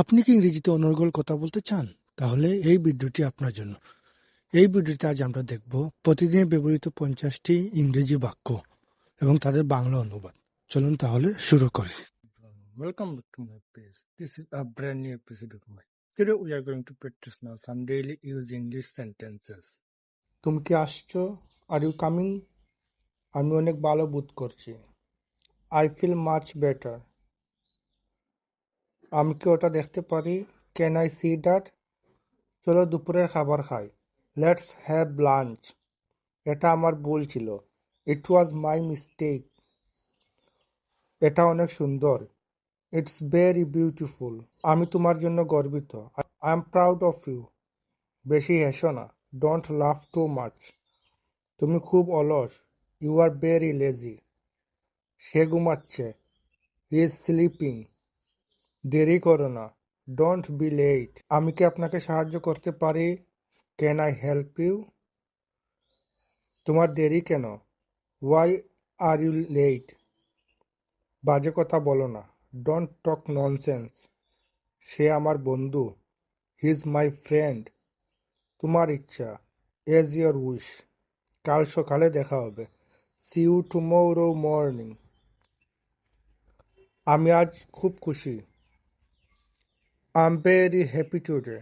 আপনি কি ইংরেজিতে অনর্গল কথা বলতে চান? তাহলে এই ভিডিওটি আপনার জন্য। এই ভিডিওতে আজ আমরা দেখব প্রতিদিন ব্যবহৃত পঞ্চাশটি ইংরেজি বাক্য এবং তাদের বাংলা অনুবাদ। চলুন তাহলে শুরু করি। Welcome back to my page. This is a brand new episode of mine. Today we are going to practice now some daily use English sentences. তুমি কি আসছো আর ইউ কামিং আমি অনেক ভালো বোধ করছি। আই ফিল মাচ বেটার আমি কি ওটা দেখতে পারি? ক্যান আই সি দ্যাট চলো দুপুরের খাবার খাই। লেটস হ্যাভ লাঞ্চ এটা আমার ভুল ছিল। ইট ওয়াজ মাই মিস্টেক এটা অনেক সুন্দর। ইটস ভেরি বিউটিফুল আমি তোমার জন্য গর্বিত। I am proud of you বেশি হেসো না। ডোন্ট লাভ টু মাচ তুমি খুব অলস। ইউ আর ভেরি লেজি সে ঘুমাচ্ছে। হি ইজ স্লিপিং দেরি করো না। ডোন্ট বি লেট আমি কি আপনাকে সাহায্য করতে পারি? ক্যান আই হেল্প ইউ তোমার দেরি কেন? ওয়াই আর ইউ লেট বাজে কথা বলো না। ডোন্ট টক ননসেন্স সে আমার বন্ধু। হি ইজ মাই ফ্রেন্ড তোমার ইচ্ছা। এজ ইয়োর উইশ কাল সকালে দেখা হবে। সি ইউ টুমোরো মর্নিং আমি আজ খুব খুশি। I am very happy today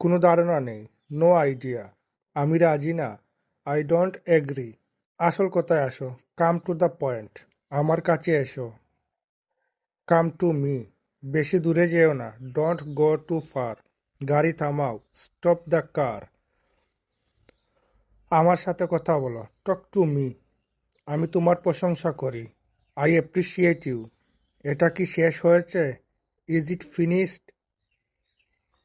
কোনো ধারণা নেই নো আইডিয়া আমি রাজি না আই ডোন্ট এগ্রি আসল কথায় আসো কাম টু দ্য পয়েন্ট আমার কাছে এসো। কাম টু মি বেশি দূরে যেও না ডোন্ট গো টু ফার গাড়ি থামাও স্টপ দ্য কার আমার সাথে কথা বলো টক টু মি আমি তোমার প্রশংসা করি আই অ্যাপ্রিসিয়েট ইউ এটা কি শেষ হয়েছে? ইজ ইট ফিনিশড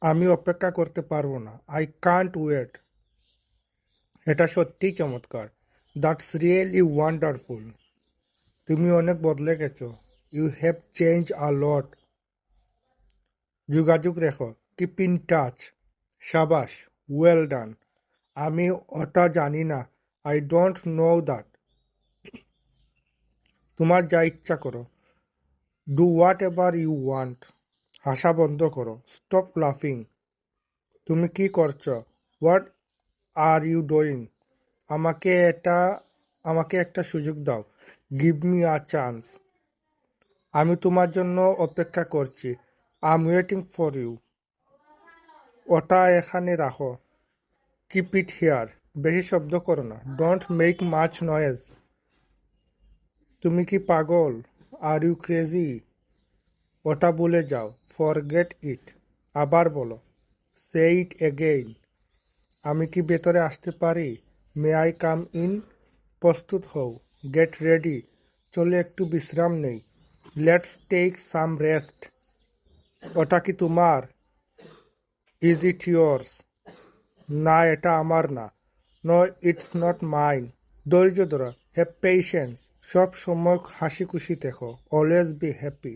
আমি অপেক্ষা করতে পারব না। আই কান্ট ওয়েট এটা সত্যিই চমৎকার। দ্যাটস রিয়েলি ওয়ান্ডারফুল তুমি অনেক বদলে গেছো। You have change a lot যোগাযোগ রেখো। কিপ ইন টাচ সাবাস ওয়েল ডান আমি ওটা জানি না। আই ডোন্ট নো দ্যাট তোমার যা ইচ্ছা করো। Do whatever you want হাসা বন্ধ করো। স্টপ লাফিং তুমি কি করছ? হোয়াট আর ইউ ডুইং আমাকে এটা আমাকে একটা সুযোগ দাও। গিভ মি আ চান্স আমি তোমার জন্য অপেক্ষা করছি। I am waiting for you ওটা এখানে রাখো। কিপ ইট হিয়ার বেশি শব্দ করো না। ডোন্ট মেক মাচ নয়েজ তুমি কি পাগল? আর ইউ ক্রেজি ওটা ভুলে যাও ফরগেট ইট আবার বলো সে ইট এগেইন আমি কি ভেতরে আসতে পারি? মে আই কাম ইন প্রস্তুত হও গেট রেডি চলে একটু বিশ্রাম নেই। লেটস টেক সাম রেস্ট ওটা কি তোমার? ইজ ইট ইয়োর্স না, এটা আমার না। নো ইটস নট মাইন ধৈর্য ধরো হ্যাভ পেশেন্স সব সময় হাসি খুশি দেখো অলওয়েজ বি হ্যাপি